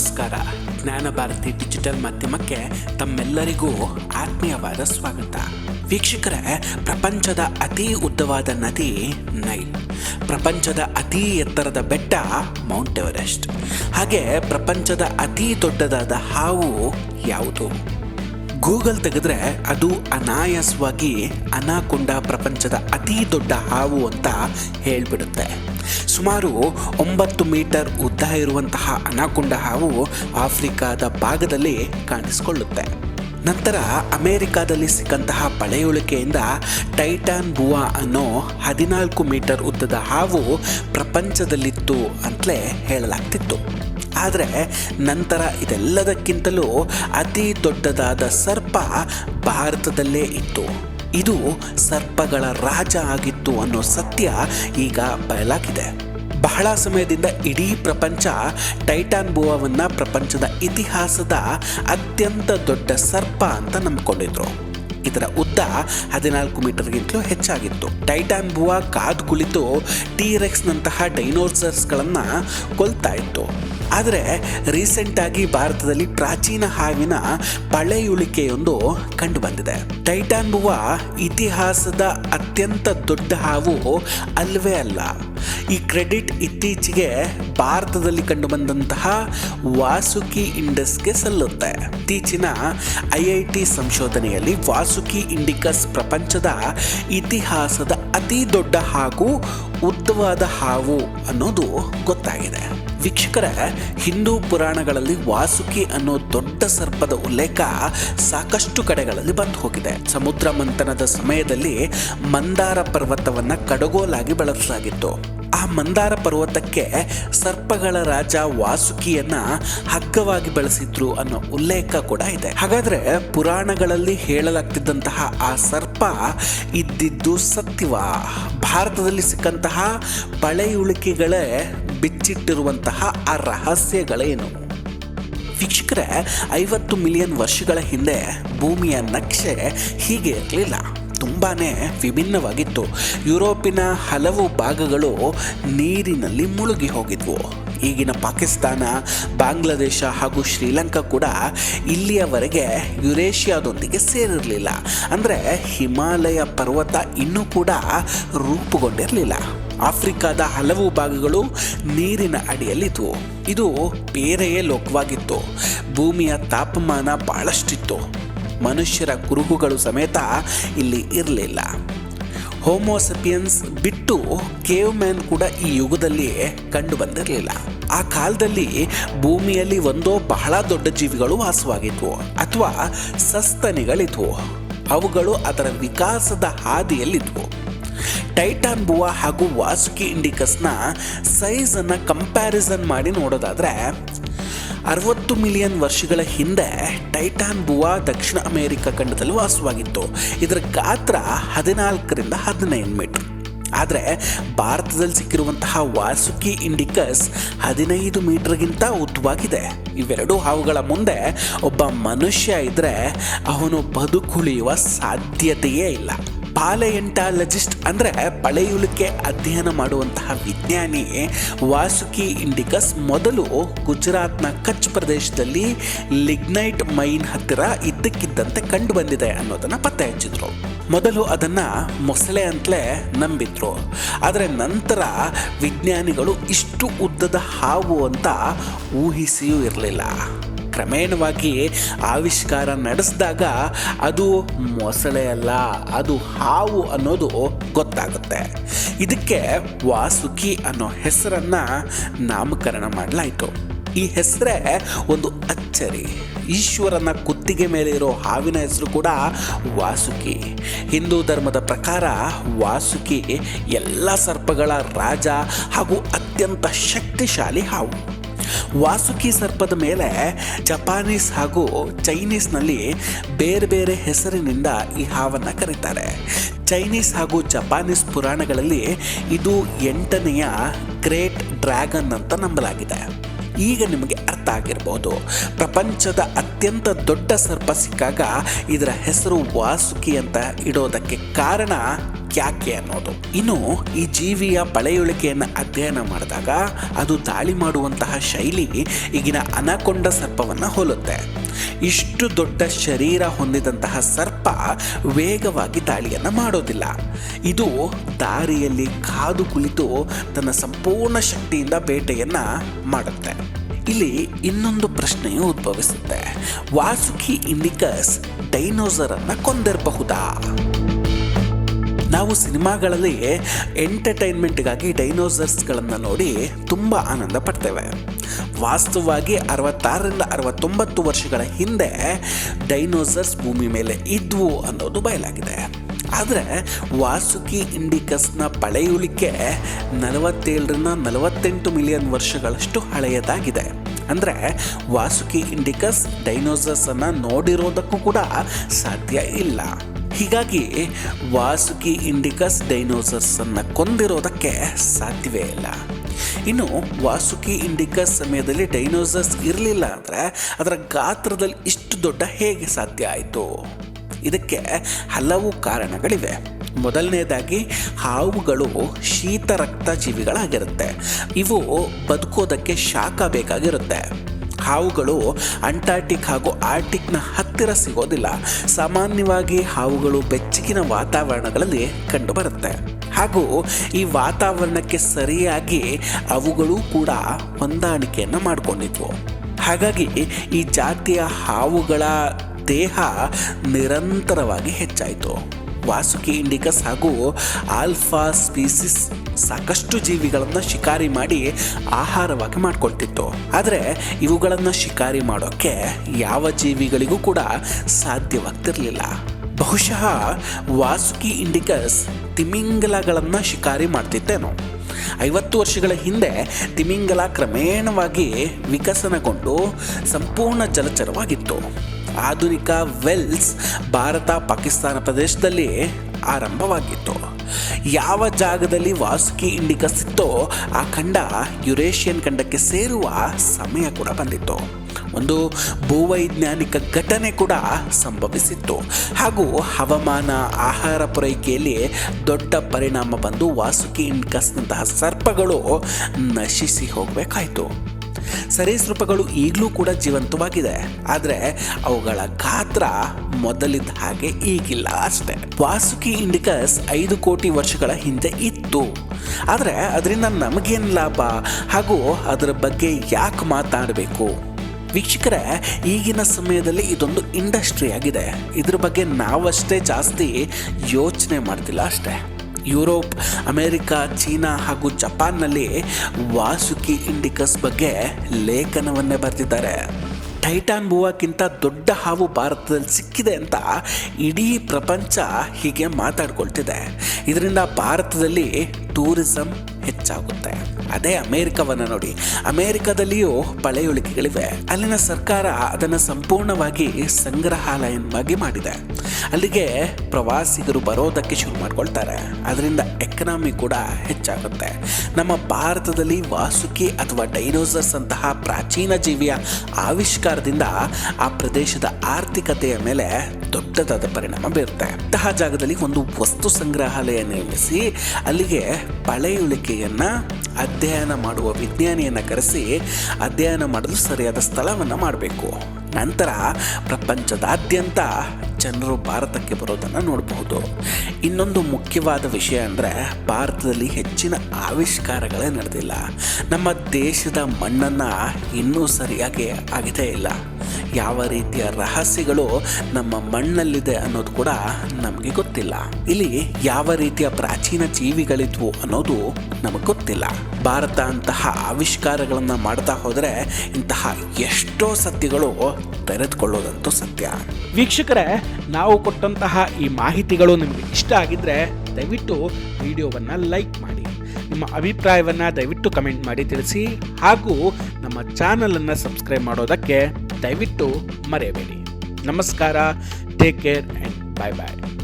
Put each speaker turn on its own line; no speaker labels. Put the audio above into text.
ನಮಸ್ಕಾರ. ಜ್ಞಾನ ಭಾರತಿ ಡಿಜಿಟಲ್ ಮಾಧ್ಯಮಕ್ಕೆ ತಮ್ಮೆಲ್ಲರಿಗೂ ಆತ್ಮೀಯವಾದ ಸ್ವಾಗತ. ವೀಕ್ಷಕರೇ, ಪ್ರಪಂಚದ ಅತಿ ಉದ್ದವಾದ ನದಿ ನೈಲ್. ಪ್ರಪಂಚದ ಅತಿ ಎತ್ತರದ ಬೆಟ್ಟ ಮೌಂಟ್ ಎವರೆಸ್ಟ್. ಹಾಗೆ ಪ್ರಪಂಚದ ಅತಿ ದೊಡ್ಡದಾದ ಹಾವು ಯಾವುದು? ಗೂಗಲ್ ತೆಗೆದ್ರೆ ಅದು ಅನಾಯಾಸವಾಗಿ ಅನಾಕೊಂಡ ಪ್ರಪಂಚದ ಅತಿ ದೊಡ್ಡ ಹಾವು ಅಂತ ಹೇಳ್ಬಿಡುತ್ತೆ. ಸುಮಾರು ಒಂಬತ್ತು ಮೀಟರ್ ಉದ್ದ ಇರುವಂತಹ ಅನಾಕೊಂಡ ಹಾವು ಆಫ್ರಿಕಾದ ಭಾಗದಲ್ಲಿ ಕಾಣಿಸಿಕೊಳ್ಳುತ್ತೆ. ನಂತರ ಅಮೆರಿಕಾದಲ್ಲಿ ಸಿಕ್ಕಂತಹ ಪಳೆಯುಳಿಕೆಯಿಂದ ಟೈಟಾನ್ ಬುವಾ ಅನ್ನೋ ಹದಿನಾಲ್ಕು ಮೀಟರ್ ಉದ್ದದ ಹಾವು ಪ್ರಪಂಚದಲ್ಲಿತ್ತು ಅಂತಲೇ ಹೇಳಲಾಗ್ತಿತ್ತು. ಆದರೆ ನಂತರ ಇದೆಲ್ಲದಕ್ಕಿಂತಲೂ ಅತಿ ದೊಡ್ಡದಾದ ಸರ್ಪ ಭಾರತದಲ್ಲೇ ಇತ್ತು. ಇದು ಸರ್ಪಗಳ ರಾಜ ಆಗಿತ್ತು ಅನ್ನೋ ಸತ್ಯ ಈಗ ಬಯಲಾಗಿದೆ. ಬಹಳ ಸಮಯದಿಂದ ಇಡೀ ಪ್ರಪಂಚ ಟೈಟಾನ್ ಬುವವನ್ನು ಪ್ರಪಂಚದ ಇತಿಹಾಸದ ಅತ್ಯಂತ ದೊಡ್ಡ ಸರ್ಪ ಅಂತ ನಂಬ್ಕೊಂಡಿದ್ರು. ಇದರ ಉದ್ದ ಹದಿನಾಲ್ಕು ಮೀಟರ್ಗಿಂತಲೂ ಹೆಚ್ಚಾಗಿತ್ತು. ಟೈಟಾನ್ ಬುವಾ ಕಾದು ಕುಳಿತು ಟೀರೆಕ್ಸ್ನಂತಹ ಡೈನೋಸರ್ಸ್ಗಳನ್ನು ಕೊಲ್ತಾ ಇತ್ತು. ಆದರೆ ರೀಸೆಂಟಾಗಿ ಭಾರತದಲ್ಲಿ ಪ್ರಾಚೀನ ಹಾವಿನ ಪಳೆಯುಳಿಕೆಯೊಂದು ಕಂಡುಬಂದಿದೆ. ಟೈಟಾನ್ ಬುವಾ ಇತಿಹಾಸದ ಅತ್ಯಂತ ದೊಡ್ಡ ಹಾವು ಅಲ್ವೇ ಅಲ್ಲ. ಈ ಕ್ರೆಡಿಟ್ ಇತ್ತೀಚೆಗೆ ಭಾರತದಲ್ಲಿ ಕಂಡುಬಂದಂತಹ ವಾಸುಕಿ ಇಂಡಸ್ಗೆ ಸಲ್ಲುತ್ತೆ. ಇತ್ತೀಚಿನ ಐ ಐ ಟಿ ಸಂಶೋಧನೆಯಲ್ಲಿ ವಾಸುಕಿ ಇಂಡಿಕಸ್ ಪ್ರಪಂಚದ ಇತಿಹಾಸದ ಅತಿ ದೊಡ್ಡ ಹಾಗೂ ಉದ್ದವಾದ ಹಾವು ಅನ್ನೋದು ಗೊತ್ತಾಗಿದೆ. ವೀಕ್ಷಕರ, ಹಿಂದೂ ಪುರಾಣಗಳಲ್ಲಿ ವಾಸುಕಿ ಅನ್ನೋ ದೊಡ್ಡ ಸರ್ಪದ ಉಲ್ಲೇಖ ಸಾಕಷ್ಟು ಕಡೆಗಳಲ್ಲಿ ಬಂದು ಹೋಗಿದೆ ಸಮುದ್ರ ಮಂಥನದ ಸಮಯದಲ್ಲಿ ಮಂದಾರ ಪರ್ವತವನ್ನ ಕಡಗೋಲಾಗಿ ಬಳಸಲಾಗಿತ್ತು. ಆ ಮಂದಾರ ಪರ್ವತಕ್ಕೆ ಸರ್ಪಗಳ ರಾಜ ವಾಸುಕಿಯನ್ನ ಹಗ್ಗವಾಗಿ ಬಳಸಿದ್ರು ಅನ್ನೋ ಉಲ್ಲೇಖ ಕೂಡ ಇದೆ. ಹಾಗಾದ್ರೆ ಪುರಾಣಗಳಲ್ಲಿ ಹೇಳಲಾಗ್ತಿದ್ದಂತಹ ಆ ಸರ್ಪ ಇದ್ದಿದ್ದು ಸತ್ಯವ ಭಾರತದಲ್ಲಿ ಸಿಕ್ಕಂತಹ ಪಳೆಯುಳಿಕೆಗಳೇ ಬಿಚ್ಚಿಟ್ಟಿರುವಂತಹ ಆ ರಹಸ್ಯಗಳೇನು? ವೀಕ್ಷಕರೇ, ಐವತ್ತು ಮಿಲಿಯನ್ ವರ್ಷಗಳ ಹಿಂದೆ ಭೂಮಿಯ ನಕ್ಷೆ ಹೀಗೆ ಇರಲಿಲ್ಲ. ತುಂಬಾ ವಿಭಿನ್ನವಾಗಿತ್ತು. ಯುರೋಪಿನ ಹಲವು ಭಾಗಗಳು ನೀರಿನಲ್ಲಿ ಮುಳುಗಿ ಹೋಗಿದ್ವು. ಈಗಿನ ಪಾಕಿಸ್ತಾನ, ಬಾಂಗ್ಲಾದೇಶ ಹಾಗೂ ಶ್ರೀಲಂಕಾ ಕೂಡ ಇಲ್ಲಿಯವರೆಗೆ ಯುರೇಷಿಯಾದೊಂದಿಗೆ ಸೇರಿರಲಿಲ್ಲ. ಅಂದರೆ ಹಿಮಾಲಯ ಪರ್ವತ ಇನ್ನೂ ಕೂಡ ರೂಪುಗೊಂಡಿರಲಿಲ್ಲ. ಆಫ್ರಿಕಾದ ಹಲವು ಭಾಗಗಳು ನೀರಿನ ಅಡಿಯಲ್ಲಿದ್ವು. ಇದು ಬೇರೆಯೇ ಲೋಕವಾಗಿತ್ತು. ಭೂಮಿಯ ತಾಪಮಾನ ಬಹಳಷ್ಟಿತ್ತು. ಮನುಷ್ಯರ ಕುರುಹುಗಳು ಸಮೇತ ಇಲ್ಲಿ ಇರಲಿಲ್ಲ. ಹೋಮೋಸಪಿಯನ್ಸ್ ಬಿಟ್ಟು ಕೇವ್ ಮ್ಯಾನ್ ಕೂಡ ಈ ಯುಗದಲ್ಲಿ ಕಂಡು ಬಂದಿರಲಿಲ್ಲ. ಆ ಕಾಲದಲ್ಲಿ ಭೂಮಿಯಲ್ಲಿ ಒಂದೋ ಬಹಳ ದೊಡ್ಡ ಜೀವಿಗಳು ವಾಸವಾಗಿದ್ವು ಅಥವಾ ಸಸ್ತನಿಗಳಿದ್ವು. ಅವುಗಳು ಅದರ ವಿಕಾಸದ ಹಾದಿಯಲ್ಲಿದ್ವು. ಟೈಟಾನ್ ಬುವಾ ಹಾಗೂ ವಾಸುಕಿ ಇಂಡಿಕಸ್ನ ಸೈಜನ್ನು ಕಂಪ್ಯಾರಿಸನ್ ಮಾಡಿ ನೋಡೋದಾದರೆ ಅರವತ್ತು ಮಿಲಿಯನ್ ವರ್ಷಗಳ ಹಿಂದೆ ಟೈಟಾನ್ ಬುವಾ ದಕ್ಷಿಣ ಅಮೆರಿಕ ಖಂಡದಲ್ಲಿ ವಾಸವಾಗಿತ್ತು. ಇದರ ಗಾತ್ರ ಹದಿನಾಲ್ಕರಿಂದ ಹದಿನೈದು ಮೀಟರ್. ಆದರೆ ಭಾರತದಲ್ಲಿ ಸಿಕ್ಕಿರುವಂತಹ ವಾಸುಕಿ ಇಂಡಿಕಸ್ ಹದಿನೈದು ಮೀಟರ್ಗಿಂತ ಉದ್ದವಾಗಿದೆ. ಇವೆರಡು ಹಾವುಗಳ ಮುಂದೆ ಒಬ್ಬ ಮನುಷ್ಯ ಇದ್ದರೆ ಅವನು ಬದುಕುಳಿಯುವ ಸಾಧ್ಯತೆಯೇ ಇಲ್ಲ. ಪಾಲೆಯಂಟಾಲಜಿಸ್ಟ್ ಅಂದರೆ ಪಳೆಯುಳಿಕೆ ಅಧ್ಯಯನ ಮಾಡುವಂತಹ ವಿಜ್ಞಾನಿ ವಾಸುಕಿ ಇಂಡಿಕಸ್ ಮೊದಲು ಗುಜರಾತ್ನ ಕಚ್ ಪ್ರದೇಶದಲ್ಲಿ ಲಿಗ್ನೈಟ್ ಮೈನ್ ಹತ್ತಿರ ಇದ್ದಕ್ಕಿದ್ದಂತೆ ಕಂಡು ಬಂದಿದೆ ಅನ್ನೋದನ್ನು ಪತ್ತೆ ಹಚ್ಚಿದ್ರು. ಮೊದಲು ಅದನ್ನು ಮೊಸಳೆ ಅಂತಲೇ ನಂಬಿದ್ರು. ಆದರೆ ನಂತರ ವಿಜ್ಞಾನಿಗಳು ಇಷ್ಟು ಉದ್ದದ ಹಾವು ಅಂತ ಊಹಿಸಿಯೂ ಇರಲಿಲ್ಲ. ಕ್ರಮೇಣವಾಗಿ ಆವಿಷ್ಕಾರ ನಡೆಸಿದಾಗ ಅದು ಮೊಸಳೆ ಅಲ್ಲ, ಅದು ಹಾವು ಅನ್ನೋದು ಗೊತ್ತಾಗುತ್ತೆ. ಇದಕ್ಕೆ ವಾಸುಕಿ ಅನ್ನೋ ಹೆಸರನ್ನ ನಾಮಕರಣ ಮಾಡಲಾಯಿತು. ಈ ಹೆಸರೇ ಒಂದು ಅಚ್ಚರಿ. ಈಶ್ವರನ ಕುತ್ತಿಗೆ ಮೇಲೆ ಇರೋ ಹಾವಿನ ಹೆಸರು ಕೂಡ ವಾಸುಕಿ. ಹಿಂದೂ ಧರ್ಮದ ಪ್ರಕಾರ ವಾಸುಕಿ ಎಲ್ಲ ಸರ್ಪಗಳ ರಾಜ ಹಾಗೂ ಅತ್ಯಂತ ಶಕ್ತಿಶಾಲಿ ಹಾವು. ವಾಸುಕಿ ಸರ್ಪದ ಮೇಲೆ ಜಪಾನೀಸ್ ಹಾಗೂ ಚೈನೀಸ್ನಲ್ಲಿ ಬೇರೆ ಬೇರೆ ಹೆಸರಿನಿಂದ ಈ ಹಾವನ್ನು ಕರೀತಾರೆ. ಚೈನೀಸ್ ಹಾಗೂ ಜಪಾನೀಸ್ ಪುರಾಣಗಳಲ್ಲಿ ಇದು ಎಂಟನೆಯ ಗ್ರೇಟ್ ಡ್ರ್ಯಾಗನ್ ಅಂತ ನಂಬಲಾಗಿದೆ. ಈಗ ನಿಮಗೆ ಅರ್ಥ ಆಗಿರ್ಬೋದು ಪ್ರಪಂಚದ ಅತ್ಯಂತ ದೊಡ್ಡ ಸರ್ಪ ಸಿಕ್ಕಾಗ ಇದರ ಹೆಸರು ವಾಸುಕಿ ಅಂತ ಇಡೋದಕ್ಕೆ ಕಾರಣ ಯಾಕೆ ಅನ್ನೋದು. ಇನ್ನು ಈ ಜೀವಿಯ ಪಳೆಯುಳಿಕೆಯನ್ನು ಅಧ್ಯಯನ ಮಾಡಿದಾಗ ಅದು ದಾಳಿ ಮಾಡುವಂತಹ ಶೈಲಿ ಈಗಿನ ಅನಕೊಂಡ ಸರ್ಪವನ್ನು ಹೋಲುತ್ತೆ. ಇಷ್ಟು ದೊಡ್ಡ ಶರೀರ ಹೊಂದಿದಂತಹ ಸರ್ಪ ವೇಗವಾಗಿ ದಾಳಿಯನ್ನು ಮಾಡೋದಿಲ್ಲ. ಇದು ದಾರಿಯಲ್ಲಿ ಕಾದು ಕುಳಿತು ತನ್ನ ಸಂಪೂರ್ಣ ಶಕ್ತಿಯಿಂದ ಬೇಟೆಯನ್ನು ಮಾಡುತ್ತೆ. ಇಲ್ಲಿ ಇನ್ನೊಂದು ಪ್ರಶ್ನೆಯು ಉದ್ಭವಿಸುತ್ತೆ. ವಾಸುಕಿ ಇಂಡಿಕಸ್ ಡೈನೋಸರ್ ಅನ್ನ ಕೊಂದಿರಬಹುದಾ? ನಾವು ಸಿನಿಮಾಗಳಲ್ಲಿ ಎಂಟರ್ಟೈನ್ಮೆಂಟ್ಗಾಗಿ ಡೈನೋಸರ್ಸ್ಗಳನ್ನು ನೋಡಿ ತುಂಬ ಆನಂದ ಪಡ್ತೇವೆ. ವಾಸ್ತವವಾಗಿ ಅರವತ್ತಾರರಿಂದ ಅರವತ್ತೊಂಬತ್ತು ವರ್ಷಗಳ ಹಿಂದೆ ಡೈನೋಸರ್ಸ್ ಭೂಮಿ ಮೇಲೆ ಇದ್ವು ಅನ್ನೋದು ಬಯಲಾಗಿದೆ. ಆದರೆ ವಾಸುಕಿ ಇಂಡಿಕಸ್ನ ಪಳೆಯುಳಿಕೆ ನಲವತ್ತೇಳರಿಂದ ನಲವತ್ತೆಂಟು ಮಿಲಿಯನ್ ವರ್ಷಗಳಷ್ಟು ಹಳೆಯದಾಗಿದೆ. ಅಂದರೆ ವಾಸುಕಿ ಇಂಡಿಕಸ್ ಡೈನೋಸಸನ್ನು ನೋಡಿರೋದಕ್ಕೂ ಕೂಡ ಸಾಧ್ಯ ಇಲ್ಲ. ಹೀಗಾಗಿ ವಾಸುಕಿ ಇಂಡಿಕಸ್ ಡೈನೋಸರ್ಸನ್ನು ಕೊಂದಿರೋದಕ್ಕೆ ಸಾಧ್ಯವೇ ಇಲ್ಲ. ಇನ್ನು ವಾಸುಕಿ ಇಂಡಿಕಸ್ ಸಮಯದಲ್ಲಿ ಡೈನೋಸರ್ಸ್ ಇರಲಿಲ್ಲ ಅಂದರೆ ಅದರ ಗಾತ್ರದಲ್ಲಿ ಇಷ್ಟು ದೊಡ್ಡ ಹೇಗೆ ಸಾಧ್ಯ ಆಯಿತು? ಇದಕ್ಕೆ ಹಲವು ಕಾರಣಗಳಿವೆ. ಮೊದಲನೇದಾಗಿ, ಹಾವುಗಳು ಶೀತ ರಕ್ತ ಜೀವಿಗಳಾಗಿರುತ್ತೆ. ಇವು ಬದುಕೋದಕ್ಕೆ ಶಾಖ ಬೇಕಾಗಿರುತ್ತೆ. ಹಾವುಗಳು ಅಂಟಾರ್ಟಿಕ್ ಹಾಗೂ ಆರ್ಟಿಕ್ನ ಹತ್ತಿರ ಸಿಗೋದಿಲ್ಲ. ಸಾಮಾನ್ಯವಾಗಿ ಹಾವುಗಳು ಬೆಚ್ಚಗಿನ ವಾತಾವರಣಗಳಲ್ಲಿ ಕಂಡುಬರುತ್ತೆ. ಹಾಗೂ ಈ ವಾತಾವರಣಕ್ಕೆ ಸರಿಯಾಗಿ ಅವುಗಳು ಕೂಡ ಹೊಂದಾಣಿಕೆಯನ್ನು ಮಾಡಿಕೊಂಡಿದ್ವು. ಹಾಗಾಗಿ ಈ ಜಾತಿಯ ಹಾವುಗಳ ದೇಹ ನಿರಂತರವಾಗಿ ಹೆಚ್ಚಾಯಿತು. ವಾಸುಕಿ, ಇಂಡಿಕಸ್ ಹಾಗೂ ಆಲ್ಫಾ ಸ್ಪೀಸಿಸ್ ಸಾಕಷ್ಟು ಜೀವಿಗಳನ್ನು ಶಿಕಾರಿ ಮಾಡಿ ಆಹಾರವಾಗಿ ಮಾಡ್ಕೊಳ್ತಿತ್ತು. ಆದರೆ ಇವುಗಳನ್ನು ಶಿಕಾರಿ ಮಾಡೋಕ್ಕೆ ಯಾವ ಜೀವಿಗಳಿಗೂ ಕೂಡ ಸಾಧ್ಯವಾಗ್ತಿರಲಿಲ್ಲ. ಬಹುಶಃ ವಾಸುಕಿ, ಇಂಡಿಕಸ್ ತಿಮಿಂಗಲಗಳನ್ನು ಶಿಕಾರಿ ಮಾಡ್ತಿತ್ತೇನೋ. ಐವತ್ತು ವರ್ಷಗಳ ಹಿಂದೆ ತಿಮಿಂಗಲ ಕ್ರಮೇಣವಾಗಿ ವಿಕಸನಗೊಂಡು ಸಂಪೂರ್ಣ ಜಲಚರವಾಗಿತ್ತು. ಆಧುನಿಕ ವೆಲ್ಸ್ ಭಾರತ ಪಾಕಿಸ್ತಾನ ಪ್ರದೇಶದಲ್ಲಿ ಆರಂಭವಾಗಿತ್ತು. ಯಾವ ಜಾಗದಲ್ಲಿ ವಾಸುಕಿ ಇಂಡಿಕ ಇತ್ತೋ ಆ ಖಂಡ ಯುರೇಷಿಯನ್ ಖಂಡಕ್ಕೆ ಸೇರುವ ಸಮಯ ಕೂಡ ಬಂದಿತ್ತು. ಒಂದು ಭೂವೈಜ್ಞಾನಿಕ ಘಟನೆ ಕೂಡ ಸಂಭವಿಸಿತ್ತು. ಹಾಗೂ ಹವಾಮಾನ ಆಹಾರ ಪೂರೈಕೆಯಲ್ಲಿ ದೊಡ್ಡ ಪರಿಣಾಮ ಬಂದು ವಾಸುಕಿ ಇಂಡಿಕಸ್ನಂತಹ ಸರ್ಪಗಳು ನಶಿಸಿ ಹೋಗಬೇಕಾಯಿತು. ಸರೀಸೃಪಗಳು ಈಗಲೂ ಕೂಡ ಜೀವಂತವಾಗಿದೆ. ಆದರೆ ಅವುಗಳ ಗಾತ್ರ ಮೊದಲಿದ್ದ ಹಾಗೆ ಈಗಿಲ್ಲ ಅಷ್ಟೆ. ವಾಸುಕಿ ಇಂಡಿಕಸ್ ಐದು ಕೋಟಿ ವರ್ಷಗಳ ಹಿಂದೆ ಇತ್ತು. ಆದರೆ ಅದರಿಂದ ನಮಗೇನು ಲಾಭ? ಹಾಗೂ ಅದರ ಬಗ್ಗೆ ಯಾಕೆ ಮಾತಾಡಬೇಕು? ವೀಕ್ಷಕರೇ, ಈಗಿನ ಸಮಯದಲ್ಲಿ ಇದೊಂದು ಇಂಡಸ್ಟ್ರಿ ಆಗಿದೆ. ಇದ್ರ ಬಗ್ಗೆ ನಾವಷ್ಟೇ ಜಾಸ್ತಿ ಯೋಚನೆ ಮಾಡ್ತಿಲ್ಲ ಅಷ್ಟೇ. ಯುರೋಪ್, ಅಮೇರಿಕಾ, ಚೀನಾ ಹಾಗೂ ಜಪಾನ್ನಲ್ಲಿ ವಾಸುಕಿ ಇಂಡಿಕಸ್ ಬಗ್ಗೆ ಲೇಖನವನ್ನೇ ಬರೆದಿದ್ದಾರೆ. ಟೈಟಾನ್ ಬೂವಕ್ಕಿಂತ ದೊಡ್ಡ ಹಾವು ಭಾರತದಲ್ಲಿ ಸಿಕ್ಕಿದೆ ಅಂತ ಇಡೀ ಪ್ರಪಂಚ ಹೀಗೆ ಮಾತಾಡ್ಕೊಳ್ತಿದೆ. ಇದರಿಂದ ಭಾರತದಲ್ಲಿ ಟೂರಿಸಂ ಹೆಚ್ಚಾಗುತ್ತೆ. ಅದೇ ಅಮೇರಿಕವನ್ನು ನೋಡಿ. ಅಮೇರಿಕದಲ್ಲಿಯೂ ಪಳೆಯುಳಿಕೆಗಳಿವೆ ಅಲ್ಲಿನ ಸರ್ಕಾರ ಅದನ್ನು ಸಂಪೂರ್ಣವಾಗಿ ಸಂಗ್ರಹಾಲಯವಾಗಿ ಮಾಡಿದೆ. ಅಲ್ಲಿಗೆ ಪ್ರವಾಸಿಗರು ಬರೋದಕ್ಕೆ ಶುರು ಮಾಡ್ಕೊಳ್ತಾರೆ. ಅದರಿಂದ ಎಕನಾಮಿ ಕೂಡ ಹೆಚ್ಚಾಗುತ್ತೆ. ನಮ್ಮ ಭಾರತದಲ್ಲಿ ವಾಸುಕಿ ಅಥವಾ ಡೈನೋಸರ್ಸ್ ಅಂತಹ ಪ್ರಾಚೀನ ಜೀವಿಯ ಆವಿಷ್ಕಾರದಿಂದ ಆ ಪ್ರದೇಶದ ಆರ್ಥಿಕತೆಯ ಮೇಲೆ ದೊಡ್ಡದಾದ ಪರಿಣಾಮ ಬೀರುತ್ತೆ. ಅಂತಹ ಜಾಗದಲ್ಲಿ ಒಂದು ವಸ್ತು ಸಂಗ್ರಹಾಲಯ ನಿರ್ಮಿಸಿ, ಅಲ್ಲಿಗೆ ಪಳೆಯುಳಿಕೆಯನ್ನ ಅಧ್ಯಯನ ಮಾಡುವ ವಿಜ್ಞಾನಿಯನ್ನು ಕರೆಸಿ ಅಧ್ಯಯನ ಮಾಡಲು ಸರಿಯಾದ ಸ್ಥಳವನ್ನು ಮಾಡಬೇಕು. ನಂತರ ಪ್ರಪಂಚದಾದ್ಯಂತ ಜನರು ಭಾರತಕ್ಕೆ ಬರೋದನ್ನು ನೋಡಬಹುದು. ಇನ್ನೊಂದು ಮುಖ್ಯವಾದ ವಿಷಯ ಅಂದರೆ ಭಾರತದಲ್ಲಿ ಹೆಚ್ಚಿನ ಆವಿಷ್ಕಾರಗಳೇ ನಡೆದಿಲ್ಲ. ನಮ್ಮ ದೇಶದ ಮಣ್ಣನ್ನು ಇನ್ನೂ ಸರಿಯಾಗಿ ಆಗಿದೆ ಇಲ್ಲ. ಯಾವ ರೀತಿಯ ರಹಸ್ಯಗಳು ನಮ್ಮ ಮಣ್ಣಲ್ಲಿದೆ ಅನ್ನೋದು ಕೂಡ ನಮಗೆ ಗೊತ್ತಿಲ್ಲ. ಇಲ್ಲಿ ಯಾವ ರೀತಿಯ ಪ್ರಾಚೀನ ಜೀವಿಗಳಿದ್ವು ಅನ್ನೋದು ನಮಗೆ ಗೊತ್ತಿಲ್ಲ. ಭಾರತ ಅಂತಹ ಆವಿಷ್ಕಾರಗಳನ್ನು ಮಾಡ್ತಾ ಹೋದರೆ ಇಂತಹ ಎಷ್ಟೋ ಸತ್ಯಗಳು ತೆರೆದುಕೊಳ್ಳೋದಂತೂ ಸತ್ಯ.
ವೀಕ್ಷಕರೇ, ನಾವು ಕೊಟ್ಟಂತಹ ಈ ಮಾಹಿತಿಗಳು ನಿಮಗೆ ಇಷ್ಟ ಆಗಿದ್ದರೆ ದಯವಿಟ್ಟು ವಿಡಿಯೋವನ್ನು ಲೈಕ್ ಮಾಡಿ, ನಿಮ್ಮ ಅಭಿಪ್ರಾಯವನ್ನು ದಯವಿಟ್ಟು ಕಮೆಂಟ್ ಮಾಡಿ ತಿಳಿಸಿ, ಹಾಗೂ ನಮ್ಮ ಚಾನಲನ್ನು ಸಬ್ಸ್ಕ್ರೈಬ್ ಮಾಡೋದಕ್ಕೆ ದಯವಿಟ್ಟು ಮರೆಯಬೇಡಿ. ನಮಸ್ಕಾರ take care and bye bye